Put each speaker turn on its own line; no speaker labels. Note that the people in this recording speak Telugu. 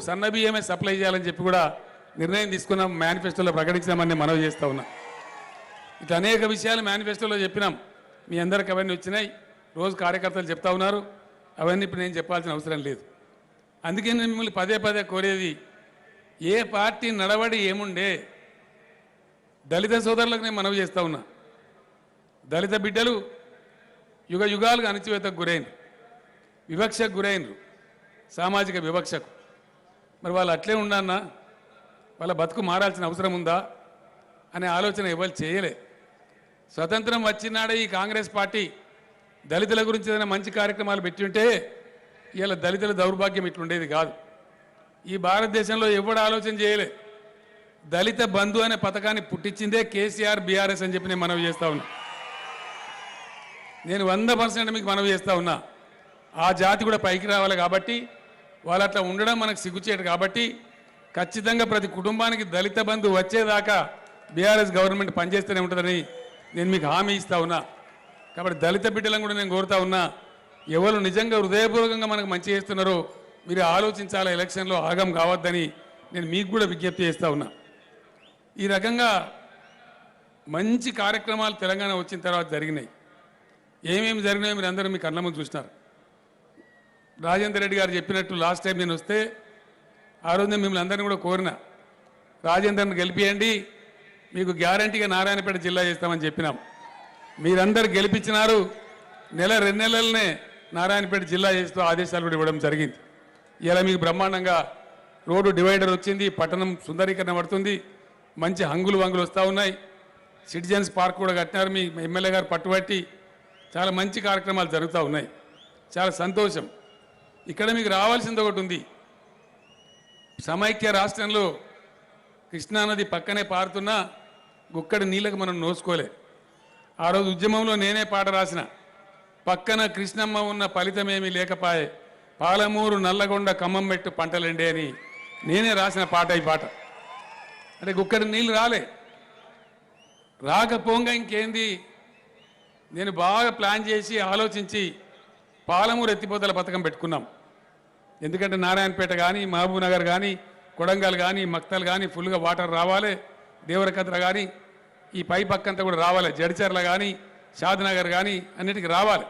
సన్న బియ్యమే సప్లై చేయాలని చెప్పి కూడా నిర్ణయం తీసుకున్నాం మేనిఫెస్టోలో ప్రకటించామని మనవి చేస్తూ ఉన్నా. ఇట్లా అనేక విషయాలు మేనిఫెస్టోలో చెప్పినాం. మీ అందరికి అవన్నీ వచ్చినాయి. రోజు కార్యకర్తలు చెప్తా ఉన్నారు. అవన్నీ ఇప్పుడు నేను చెప్పాల్సిన అవసరం లేదు. అందుకే నేను మిమ్మల్ని పదే పదే కోరేది ఏ పార్టీ నడవడి ఏముండే? దళిత సోదరులకు నేను మనవి చేస్తూ ఉన్నా. దళిత బిడ్డలు యుగ యుగాలుగా అణచివేతకు గురైనరు. వివక్షకు గురైనరు. సామాజిక వివక్షకు. మరి వాళ్ళు అట్లే ఉండన్నా వాళ్ళ బతుకు మారాల్సిన అవసరం ఉందా అనే ఆలోచన ఎవరు చేయలే. స్వతంత్రం వచ్చినాడే ఈ కాంగ్రెస్ పార్టీ దళితుల గురించి ఏదైనా మంచి కార్యక్రమాలు పెట్టి ఉంటే ఇలా దళితుల దౌర్భాగ్యం ఇట్లుండేది కాదు. ఈ భారతదేశంలో ఎవడు ఆలోచన చేయలే. దళిత బంధు అనే పథకాన్ని పుట్టించిందే కేసీఆర్ బీఆర్ఎస్ అని చెప్పి నేను మనవి చేస్తా ఉన్నా. నేను వంద పర్సెంట్ మీకు మనవి చేస్తా ఉన్నా. ఆ జాతి కూడా పైకి రావాలి కాబట్టి వాళ్ళు అట్లా ఉండడం మనకు సిగ్గుచేటు. కాబట్టి ఖచ్చితంగా ప్రతి కుటుంబానికి దళిత బంధు వచ్చేదాకా బీఆర్ఎస్ గవర్నమెంట్ పనిచేస్తూనే ఉంటుందని నేను మీకు హామీ ఇస్తా ఉన్నా. కాబట్టి దళిత బిడ్డలను కూడా నేను కోరుతా ఉన్నా. ఎవరు నిజంగా హృదయపూర్వకంగా మనకు మంచి చేస్తున్నారో మీరు ఆలోచించాలా ఎలక్షన్లో ఆగం కావద్దని నేను మీకు కూడా విజ్ఞప్తి చేస్తూ ఉన్నా. ఈ రకంగా మంచి కార్యక్రమాలు తెలంగాణ వచ్చిన తర్వాత జరిగినాయి. ఏమేమి జరిగినాయో మీరు అందరూ మీ కళ్ళ ముందు చూసినారు. రాజేందర్ రెడ్డి గారు చెప్పినట్టు లాస్ట్ టైం నేను వస్తే ఆ రోజు మిమ్మల్ని అందరినీ కూడా కోరిన రాజేందర్ని గెలిపియండి మీకు గ్యారంటీగా నారాయణపేట జిల్లా చేస్తామని చెప్పినాం. మీరందరు గెలిపించినారు నెల రెండు నెలలనే నారాయణపేట జిల్లా చేస్తూ ఆదేశాలు కూడా ఇవ్వడం జరిగింది. ఇలా మీకు బ్రహ్మాండంగా రోడ్డు డివైడర్ వచ్చింది పట్టణం సుందరీకరణ పడుతుంది మంచి హంగులు వంగులు వస్తూ ఉన్నాయి. సిటిజన్స్ పార్క్ కూడా కట్టినారు మీ ఎమ్మెల్యే గారు పట్టుబట్టి చాలా మంచి కార్యక్రమాలు జరుగుతూ ఉన్నాయి. చాలా సంతోషం. ఇక్కడ మీకు రావాల్సింది ఒకటి ఉంది. సమైక్య రాష్ట్రంలో కృష్ణానది పక్కనే పారుతున్నా గుక్కడి నీళ్ళకి మనం నోసుకోలే ఆ రోజు ఉద్యమంలో నేనే పాట రాసిన. పక్కన కృష్ణమ్మ ఉన్న ఫలితమేమీ లేకపాయే పాలమూరు నల్లగొండ ఖమ్మం మెట్టు పంటలండే అని నేనే రాసిన పాట ఈ పాట. అంటే గుక్కడి నీళ్ళు రాలే. రాకపోంగా ఇంకేంది? నేను బాగా ప్లాన్ చేసి ఆలోచించి పాలమూరు ఎత్తిపోతల పథకం పెట్టుకున్నాం. ఎందుకంటే నారాయణపేట కానీ మహబూబ్ నగర్ కానీ కొడంగల్ కానీ మక్తల్ కానీ ఫుల్గా వాటర్ రావాలి. దేవరకద్ర కానీ ఈ పై పక్కంతా కూడా రావాలి. జడిచర్ల కానీ షాద్నగర్ కానీ అన్నిటికీ రావాలి.